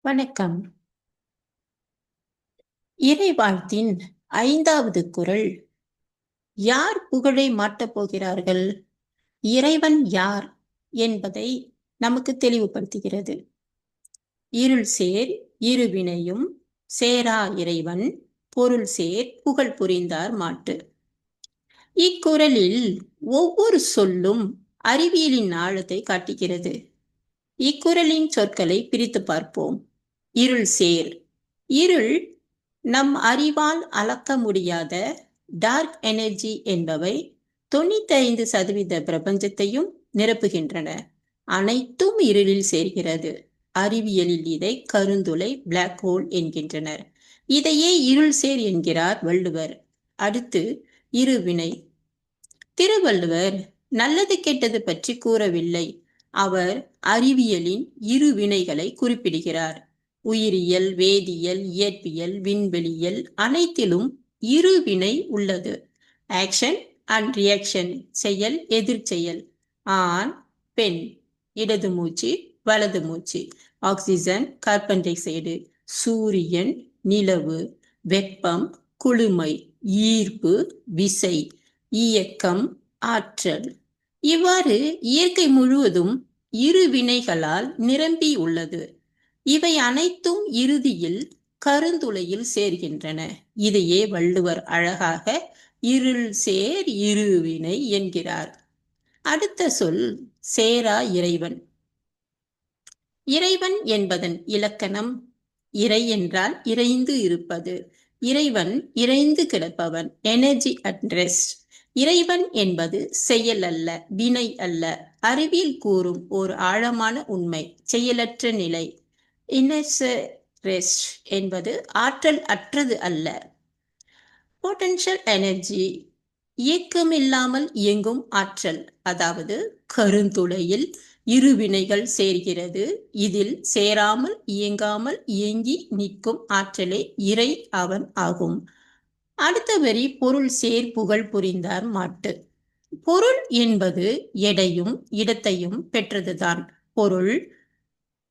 வணக்கம். இறைவாழ்த்தின் ஐந்தாவது குரல். யார் புகழை மாட்டப் போகிறார்கள்? இறைவன் யார் என்பதை நமக்கு தெளிவுபடுத்துகிறது. இருள் சேர் இருவினையும் சேரா இறைவன் பொருள் சேர் புகழ் புரிந்தார் மாட்டு. இக்குரலில் ஒவ்வொரு சொல்லும் அறிவியலின் ஆழத்தை காட்டுகிறது. இக்குறளின் சொற்களை பிரித்து பார்ப்போம். இருள் சேர். இருள் நம் அறிவால் அளக்க முடியாத டார்க் எனர்ஜி என்பவை தொண்ணூத்தி ஐந்து சதவீத பிரபஞ்சத்தையும் நிரப்புகின்றன. அனைத்தும் இருளில் சேர்கிறது. அறிவியலில் இதை கருந்துளை பிளாக் ஹோல் என்கின்றனர். இதையே இருள் சேர் என்கிறார் வள்ளுவர். அடுத்து இருவினை. திருவள்ளுவர் நல்லது கெட்டது பற்றி கூறவில்லை. அவர் அறிவியலின் இரு வினைகளை குறிப்பிடுகிறார். உயிரியல் வேதியியல் இயற்பியல் விண்வெளியல் அனைத்திலும் இரு வினை உள்ளது. ஆக்ஷன் அண்ட் ரியாக்ஷன் செயல் எதிர்ச்செயல் ஆண் பெண் இடது மூச்சு வலது மூச்சு. ஆக்சிஜன் கார்பன் டை ஆக்சைடு சூரியன் நிலவு. வெப்பம் குளுமை ஈர்ப்பு விசை. இயக்கம் ஆற்றல். இவ்வாறு இயற்கை முழுவதும் இரு வினைகளால் நிரம்பி உள்ளது. இவை அனைத்தும் இறுதியில் கருந்துளையில் சேர்கின்றன. இதையே வள்ளுவர் அழகாக இருள் சேர் இருவினை என்கிறார். அடுத்த சொல் சேரா இறைவன். இறைவன் என்பதன் இலக்கணம் இறை என்றால் இறைந்து இருப்பது. இறைவன் இறைந்து கிடப்பவன். எனர்ஜி அட் ரெஸ்ட் இறைவன் என்பது செயல் அல்ல வினை அல்ல. அறிவியல் கூறும் ஒரு ஆழமான உண்மை செயலற்ற நிலை. ரெஸ்ட் என்பது ஆற்றல் அற்றது அல்ல. பொட்டன்ஷியல் எனர்ஜி இயக்கமில்லாமல் இயங்கும் ஆற்றல் அதாவது கருந்துளையில் இரு வினைகள் சேர்கிறது. இதில் சேராமல் இயங்காமல் இயங்கி நிற்கும் ஆற்றலே இறை அவன் ஆகும். அடுத்த வரி பொருள் சேர் புகழ் புரிந்தார் மாட்டு. பொருள் என்பது எடையும் இடத்தையும் பெற்றதுதான். பொருள்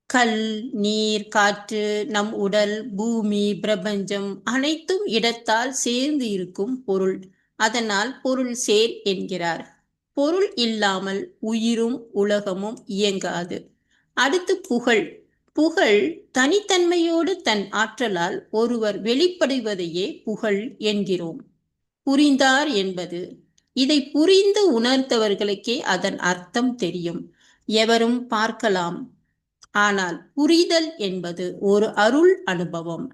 கல் நீர் காற்று நம் உடல் பூமி பிரபஞ்சம் அனைத்தும் இடத்தால் சேர்ந்து இருக்கும் பொருள். அதனால் பொருள் சேர் என்கிறார். பொருள் இல்லாமல் உயிரும் உலகமும் இயங்காது. அடுத்து புகழ். புகழ் தனித்தன்மையோடு தன் ஆற்றலால் ஒருவர் வெளிப்படுவதையே புகழ் என்கிறோம். புரிந்தார் என்பது இதை புரிந்து உணர்ந்தவர்களுக்கே அதன் அர்த்தம் தெரியும். எவரும் பார்க்கலாம். ஆனால் புரிதல் என்பது ஒரு அருள் அனுபவம்.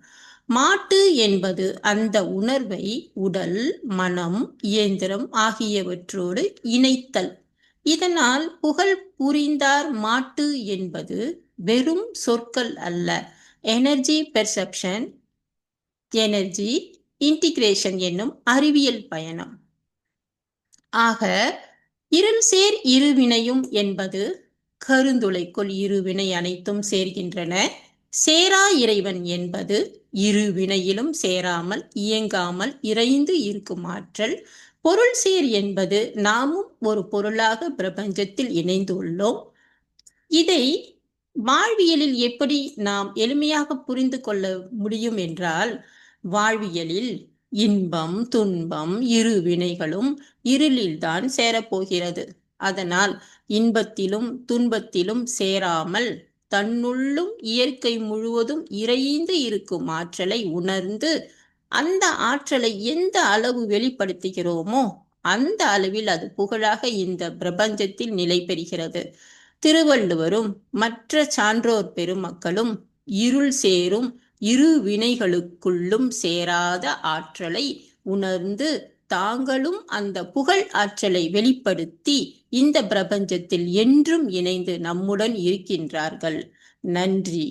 மாட்டு என்பது அந்த உணர்வை உடல் மனம் இயந்திரம் ஆகியவற்றோடு இணைத்தல். இதனால் புகழ் புரிந்தார் மாட்டு என்பது வெறும் சொற்கள் அல்ல. எனர்ஜி பெர்செப்ஷன் எனர்ஜி இன்டிகிரேஷன் என்னும் அறிவியல் பயணம். ஆக இருள் சேர் இருவினையும் என்பது கருந்துளைக்குள் இரு வினை அனைத்தும் சேர்கின்றன. சேரா இறைவன் என்பது இரு வினையிலும் சேராமல் இயங்காமல் இறைந்து இருக்கும் ஆற்றல். பொருள் சேர் என்பது நாமும் ஒரு பொருளாக பிரபஞ்சத்தில் இணைந்துள்ளோம். இதை வாழ்வியலில் எப்படி நாம் எளிமையாக புரிந்து கொள்ள முடியும் என்றால் வாழ்வியலில் இன்பம் துன்பம் இரு வினைகளும் இருளில்தான் சேரப்போகிறது. அதனால் இன்பத்திலும் துன்பத்திலும் சேராமல் தன்னுள்ளும் இயற்கை முழுவதும் இறைந்து இருக்கும் ஆற்றலை உணர்ந்து அந்த ஆற்றலை எந்த அளவு வெளிப்படுத்துகிறோமோ அந்த அளவில் அது புகழாக இந்த பிரபஞ்சத்தில் நிலை பெறுகிறது. திருவள்ளுவரும் மற்ற சான்றோர் பெருமக்களும் இருள் சேரும் இரு வினைகளுக்குள்ளும் சேராத ஆற்றலை உணர்ந்து தாங்களும் அந்த புகழ் ஆற்றலை வெளிப்படுத்தி இந்த பிரபஞ்சத்தில் என்றும் இணைந்து நம்முடன் இருக்கின்றார்கள். நன்றி.